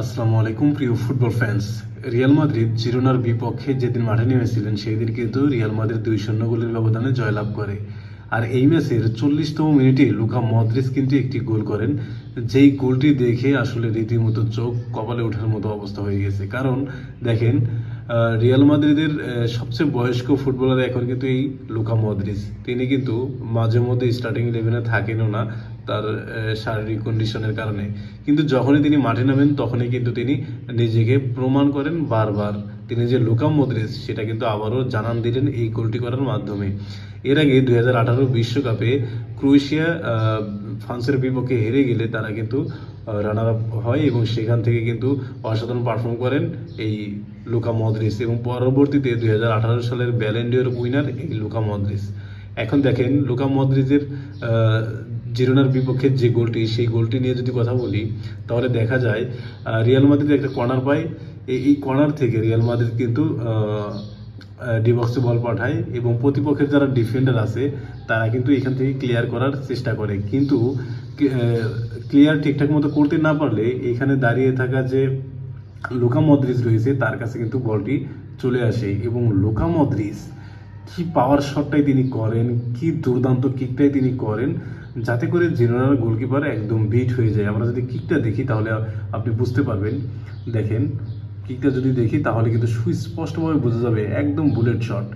আসসালামু আলাইকুম, প্রিয় ফুটবল ফ্যান্স রিয়াল মাদ্রিদ জিরোনার বিপক্ষে যেদিন মাঠে নেমেছিলেন সেই দিন কিন্তু রিয়াল মাদ্রিদ দুই শূন্য গোলের ব্যবধানে জয়লাভ করে। আর এই ম্যাচের চল্লিশতম মিনিটে লুকা মদ্রিস কিন্তু একটি গোল করেন। যেই গোলটি দেখে আসলে রীতিমতো চোখ কপালে ওঠার মতো অবস্থা হয়ে গেছে। কারণ দেখেন রিয়াল মাদ্রিদের সবচেয়ে বয়স্ক ফুটবলার এখন কিন্তু এই লুকা মদ্রিজ তিনি কিন্তু মাঝে মধ্যে স্টার্টিং ইলেভেনে থাকেনও না তার শারীরিক কন্ডিশনের কারণে। কিন্তু যখনই তিনি মাঠে নামেন, তখনই কিন্তু তিনি নিজেকে প্রমাণ করেন বারবার। তিনি যে লুকা মদ্রিস সেটা কিন্তু আবারও জানান দিলেন এই গোলটি করার মাধ্যমে। এর আগে দুই হাজার আঠারো বিশ্বকাপে ক্রোয়েশিয়া ফ্রান্সের বিপক্ষে হেরে গেলে তারা কিন্তু রানার আপ হয় এবং সেখান থেকে কিন্তু অসাধারণ পারফর্ম করেন এই লুকা মদ্রিস এবং পরবর্তীতে দুই সালের ব্যালেন্ডিয়র উইনার এই লুকা মদ্রিস এখন দেখেন লুকা মদ্রিজের জিরোনার বিপক্ষে যে গোলটি, সেই গোলটি নিয়ে যদি কথা বলি, তাহলে দেখা যায় রিয়াল মাদ্রিদ একটা কর্নার পায়। এই- কর্নার থেকে রিয়াল মাদ্রিদ কিন্তু ডিবক্সে বল পাঠায় এবং প্রতিপক্ষের যারা ডিফেন্ডার আছে, তারা কিন্তু এখান থেকে ক্লিয়ার করার চেষ্টা করে। কিন্তু ক্লিয়ার ঠিকঠাক মতো করতে না পারলে, এখানে দাঁড়িয়ে থাকা যে লুকা মদ্রিস রয়েছে, তার কাছে কিন্তু বলটি চলে আসে এবং লুকা মদ্রিস কি পাওয়ার শটটাই তিনি করেন, কি দুর্দান্ত কিকটাই তিনি করেন, যাতে করে জেনারেল গোলকিপার একদম বিট হয়ে যায়। আমরা যদি কিকটা দেখি তাহলে আপনি বুঝতে পারবেন। দেখেন কিকটা যদি দেখি তাহলে কিন্তু সুস্পষ্টভাবে বোঝা যাবে, একদম বুলেট শট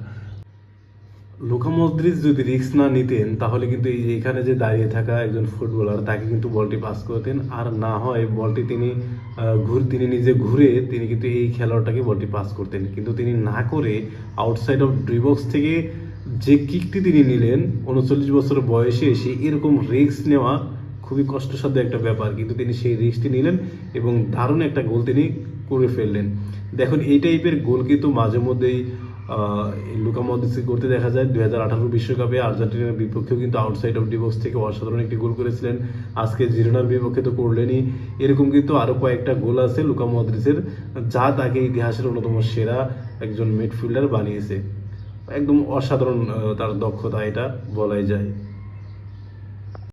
লোকা মদ্রিস যদি রিস্ক না নিতেন, তাহলে কিন্তু এই যে এখানে যে দাঁড়িয়ে থাকা একজন ফুটবলার, তাকে কিন্তু বলটি পাস করতেন। আর না হয় বলটি তিনি ঘুর, তিনি নিজে ঘুরে তিনি কিন্তু এই খেলোয়াড়টাকে বলটি পাস করতেন। কিন্তু তিনি না করে আউটসাইড অফ ড্রিবক্স থেকে যে কিকটি তিনি নিলেন, উনচল্লিশ বছর বয়সে এসে এরকম রিস্ক নেওয়া খুবই কষ্টসাধ্য একটা ব্যাপার। কিন্তু তিনি সেই রিস্কটি নিলেন এবং দারুণ একটা গোল তিনি করে ফেললেন। দেখুন, এই টাইপের গোল কিন্তু মাঝে মধ্যেই লুকা মদ্রিসকে করতে দেখা যায়। দুই হাজার আঠারো বিশ্বকাপে আর্জেন্টিনার বিপক্ষেও কিন্তু আউটসাইড অফ ডিবক্স থেকে অসাধারণ একটি গোল করেছিলেন। আজকে জিরোনার বিপক্ষে তো করলেনই। এরকম কিন্তু আরও কয়েকটা গোল আছে লুকা মদ্রিসের যা তাকে ইতিহাসের অন্যতম সেরা একজন মিডফিল্ডার বানিয়েছে। একদম অসাধারণ তার দক্ষতা এটা বলাই যায়।